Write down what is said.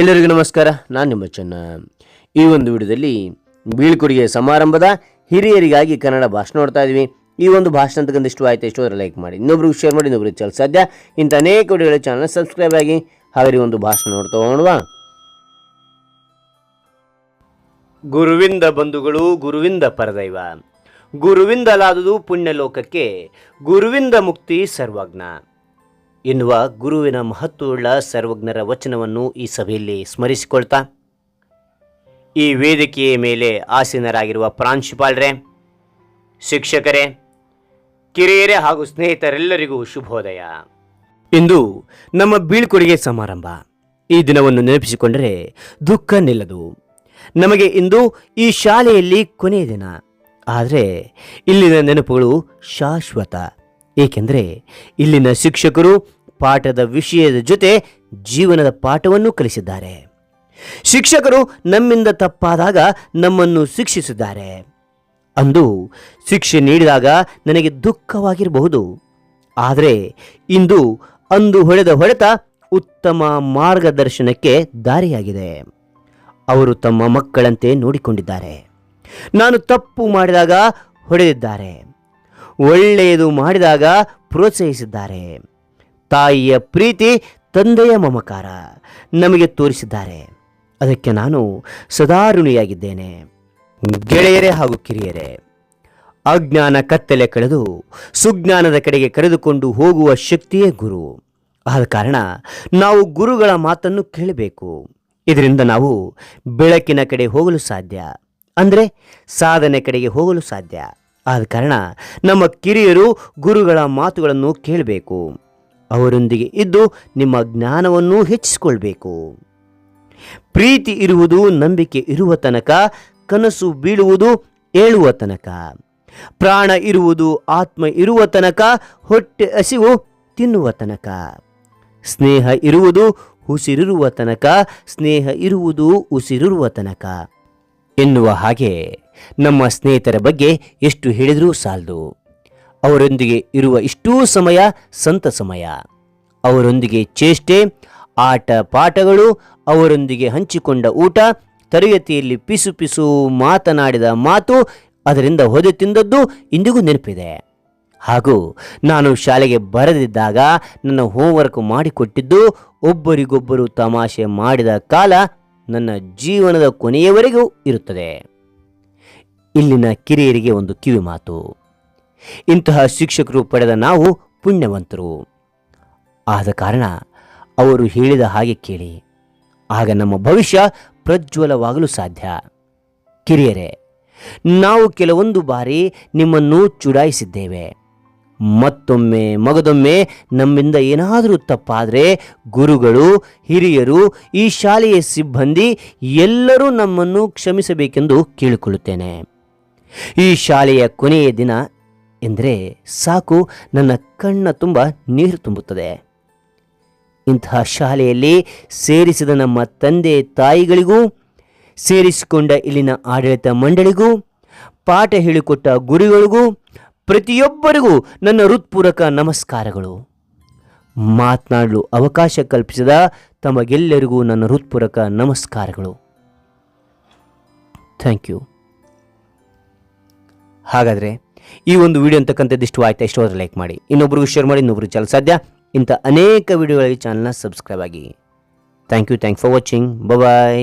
ಎಲ್ಲರಿಗೂ ನಮಸ್ಕಾರ. ನಾನು ನಿಮ್ಮ ಚೆನ್ನ. ಈ ಒಂದು ವಿಡಿಯೋದಲ್ಲಿ ಬೀಳ್ಕೊಡುಗೆ ಸಮಾರಂಭದ ಹಿರಿಯರಿಗಾಗಿ ಕನ್ನಡ ಭಾಷಣ ನೋಡ್ತಾ ಇದ್ವಿ. ಈ ಒಂದು ಭಾಷಣ ಅಂತಕ್ಕಂಥ ಇಷ್ಟು ಆಯ್ತು ಎಷ್ಟು ಅದರ ಲೈಕ್ ಮಾಡಿ. ಇನ್ನೊಬ್ರಿಗೆ ಶೇರ್ ಮಾಡಿ, ಇನ್ನೊಬ್ರಿಗೆ ಚಲ್ ಸಾಧ್ಯ ಇಂಥ ಅನೇಕ ವಿಡಿಯೋಗಳ ಚಾನಲ್ ಸಬ್ಸ್ಕ್ರೈಬ್ ಆಗಿ ಹಾಗೆ ಒಂದು ಭಾಷಣ ನೋಡ್ತಾ ಹೋಗೋಣ ಗುರುವಿಂದ ಬಂಧುಗಳು, ಗುರುವಿಂದ ಪರದೈವ. ಗುರುವಿಂದಲಾದುದು ಪುಣ್ಯಲೋಕಕ್ಕೆ, ಗುರುವಿಂದ ಮುಕ್ತಿ ಸರ್ವಜ್ಞ. ಎನ್ನುವ ಗುರುವಿನ ಮಹತ್ವವುಳ್ಳ ಸರ್ವಜ್ಞರ ವಚನವನ್ನು ಈ ಸಭೆಯಲ್ಲಿ ಸ್ಮರಿಸಿಕೊಳ್ತಾ, ಈ ವೇದಿಕೆಯ ಮೇಲೆ ಆಸೀನರಾಗಿರುವ ಪ್ರಾಂಶುಪಾಲರೇ, ಶಿಕ್ಷಕರೇ, ಕಿರಿಯರೇ ಹಾಗೂ ಸ್ನೇಹಿತರೆಲ್ಲರಿಗೂ ಶುಭೋದಯ. ಇಂದು ನಮ್ಮ ಬೀಳ್ಕೊಡುಗೆ ಸಮಾರಂಭ. ಈ ದಿನವನ್ನು ನೆನಪಿಸಿಕೊಂಡರೆ ದುಃಖ ನಿಲ್ಲದು. ನಮಗೆ ಇಂದು ಈ ಶಾಲೆಯಲ್ಲಿ ಕೊನೆಯ ದಿನ. ಆದರೆ ಇಲ್ಲಿನ ನೆನಪುಗಳು ಶಾಶ್ವತ. ಏಕೆಂದರೆ ಇಲ್ಲಿನ ಶಿಕ್ಷಕರು ಪಾಠದ ವಿಷಯದ ಜೊತೆ ಜೀವನದ ಪಾಠವನ್ನು ಕಲಿಸಿದ್ದಾರೆ. ಶಿಕ್ಷಕರು ನಮ್ಮಿಂದ ತಪ್ಪಾದಾಗ ನಮ್ಮನ್ನು ಶಿಕ್ಷಿಸಿದ್ದಾರೆ. ಅಂದು ಶಿಕ್ಷೆ ನೀಡಿದಾಗ ನನಗೆ ದುಃಖವಾಗಿರಬಹುದು. ಆದರೆ ಇಂದು ಅಂದು ಹೊಡೆದ ಹೊಡೆತ ಉತ್ತಮ ಮಾರ್ಗದರ್ಶನಕ್ಕೆ ದಾರಿಯಾಗಿದೆ. ಅವರು ತಮ್ಮ ಮಕ್ಕಳಂತೆ ನೋಡಿಕೊಂಡಿದ್ದಾರೆ. ನಾನು ತಪ್ಪು ಮಾಡಿದಾಗ ಹೊಡೆದಿದ್ದಾರೆ. ಒಳ್ಳೆಯದು ಮಾಡಿದಾಗ ಪ್ರೋತ್ಸಾಹಿಸಿದ್ದಾರೆ. ತಾಯಿಯ ಪ್ರೀತಿ, ತಂದೆಯ ಮಮಕಾರ ನಮಗೆ ತೋರಿಸಿದ್ದಾರೆ. ಅದಕ್ಕೆ ನಾನು ಸದಾ ಋಣಿಯಾಗಿದ್ದೇನೆ. ಗೆಳೆಯರೇ ಹಾಗೂ ಕಿರಿಯರೇ, ಅಜ್ಞಾನ ಕತ್ತಲೆ ಕಳೆದು ಸುಜ್ಞಾನದ ಕಡೆಗೆ ಕರೆದುಕೊಂಡು ಹೋಗುವ ಶಕ್ತಿಯೇ ಗುರು. ಆದ ಕಾರಣ ನಾವು ಗುರುಗಳ ಮಾತನ್ನು ಕೇಳಬೇಕು. ಇದರಿಂದ ನಾವು ಬೆಳಕಿನ ಕಡೆ ಹೋಗಲು ಸಾಧ್ಯ. ಅಂದರೆ ಸಾಧನೆ ಕಡೆಗೆ ಹೋಗಲು ಸಾಧ್ಯ. ಆದ ಕಾರಣ ನಮ್ಮ ಕಿರಿಯರು ಗುರುಗಳ ಮಾತುಗಳನ್ನು ಕೇಳಬೇಕು. ಅವರೊಂದಿಗೆ ಇದ್ದು ನಿಮ್ಮ ಜ್ಞಾನವನ್ನು ಹೆಚ್ಚಿಸಿಕೊಳ್ಬೇಕು. ಪ್ರೀತಿ ಇರುವುದು ನಂಬಿಕೆ ಇರುವ ತನಕ, ಕನಸು ಬೀಳುವುದು ಏಳುವ ತನಕ. ಪ್ರಾಣ ಇರುವುದು ಆತ್ಮ ಇರುವ ತನಕ, ಹೊಟ್ಟೆ ಹಸಿವು ತಿನ್ನುವ ತನಕ. ಸ್ನೇಹ ಇರುವುದು ಉಸಿರಿರುವ ತನಕ, ಸ್ನೇಹ ಇರುವುದು ಉಸಿರಿರುವ ತನಕ. ಎನ್ನುವ ಹಾಗೆ ನಮ್ಮ ಸ್ನೇಹಿತರ ಬಗ್ಗೆ ಎಷ್ಟು ಹೇಳಿದರೂ ಸಾಲದು. ಅವರೊಂದಿಗೆ ಇರುವ ಇಷ್ಟೂ ಸಮಯ ಸಂತ ಸಮಯ. ಅವರೊಂದಿಗೆ ಚೇಷ್ಟೆ, ಆಟ ಪಾಠಗಳು, ಅವರೊಂದಿಗೆ ಹಂಚಿಕೊಂಡ ಊಟ, ತರಗತಿಯಲ್ಲಿ ಪಿಸು ಪಿಸು ಮಾತನಾಡಿದ ಮಾತು ಅದರಿಂದ ಹೊದೆ ತಿಂದದ್ದು ಇಂದಿಗೂ ನೆನಪಿದೆ. ಹಾಗೂ ನಾನು ಶಾಲೆಗೆ ಬರದಿದ್ದಾಗ ನನ್ನ ಹೋಮ್ವರ್ಕ್ ಮಾಡಿಕೊಟ್ಟಿದ್ದು ಒಬ್ಬರಿಗೊಬ್ಬರು ತಮಾಷೆ ಮಾಡಿದ ಕಾಲ ನನ್ನ ಜೀವನದ ಕೊನೆಯವರೆಗೂ ಇರುತ್ತದೆ. ಇಲ್ಲಿನ ಕಿರಿಯರಿಗೆ ಒಂದು ಕಿವಿ ಮಾತು. ಇಂತಹ ಶಿಕ್ಷಕರು ಪಡೆದ ನಾವು ಪುಣ್ಯವಂತರು. ಆದ ಕಾರಣ ಅವರು ಹೇಳಿದ ಹಾಗೆ ಕೇಳಿ. ಆಗ ನಮ್ಮ ಭವಿಷ್ಯ ಪ್ರಜ್ವಲವಾಗಲು ಸಾಧ್ಯ. ಕಿರಿಯರೇ, ನಾವು ಕೆಲವೊಂದು ಬಾರಿ ನಿಮ್ಮನ್ನು ಚುಡಾಯಿಸಿದ್ದೇವೆ. ಮತ್ತೊಮ್ಮೆ, ಮಗದೊಮ್ಮೆ ನಮ್ಮಿಂದ ಏನಾದರೂ ತಪ್ಪಾದರೆ ಗುರುಗಳು, ಹಿರಿಯರು, ಈ ಶಾಲೆಯ ಸಿಬ್ಬಂದಿ ಎಲ್ಲರೂ ನಮ್ಮನ್ನು ಕ್ಷಮಿಸಬೇಕೆಂದು ಕೇಳಿಕೊಳ್ಳುತ್ತೇನೆ. ಈ ಶಾಲೆಯ ಕೊನೆಯ ದಿನ ಎಂದರೆ ಸಾಕು ನನ್ನ ಕಣ್ಣ ತುಂಬ ನೀರು ತುಂಬುತ್ತದೆ. ಇಂತಹ ಶಾಲೆಯಲ್ಲಿ ಸೇರಿಸಿದ ನಮ್ಮ ತಂದೆ ತಾಯಿಗಳಿಗೂ, ಸೇರಿಸಿಕೊಂಡ ಇಲ್ಲಿನ ಆಡಳಿತ ಮಂಡಳಿಗೂ, ಪಾಠ ಹೇಳಿಕೊಟ್ಟ ಗುರುಗಳಿಗೂ, ಪ್ರತಿಯೊಬ್ಬರಿಗೂ ನನ್ನ ಹೃತ್ಪೂರ್ವಕ ನಮಸ್ಕಾರಗಳು. ಮಾತನಾಡಲು ಅವಕಾಶ ಕಲ್ಪಿಸಿದ ತಮಗೆಲ್ಲರಿಗೂ ನನ್ನ ಹೃತ್ಪೂರ್ವಕ ನಮಸ್ಕಾರಗಳು. Thank you. ಹಾಗಾದರೆ ಈ ಒಂದು ವಿಡಿಯೋ ಅಂತಕ್ಕಂಥದ್ದು ಇಷ್ಟು ಆಯ್ತಾ? ಇಷ್ಟವಾದ್ರೆ ಲೈಕ್ ಮಾಡಿ. ಇನ್ನೊಬ್ರಿಗೂ ಶೇರ್ ಮಾಡಿ ಇನ್ನೊಬ್ಬರು ಚಾನಲ್ ಸಾಧ್ಯ? ಇಂಥ ಅನೇಕ ವಿಡಿಯೋಗಳಿಗೆ ಚಾನಲ್ನ ಸಬ್ಸ್ಕ್ರೈಬ್ ಆಗಿ. Thank you thank for watching bye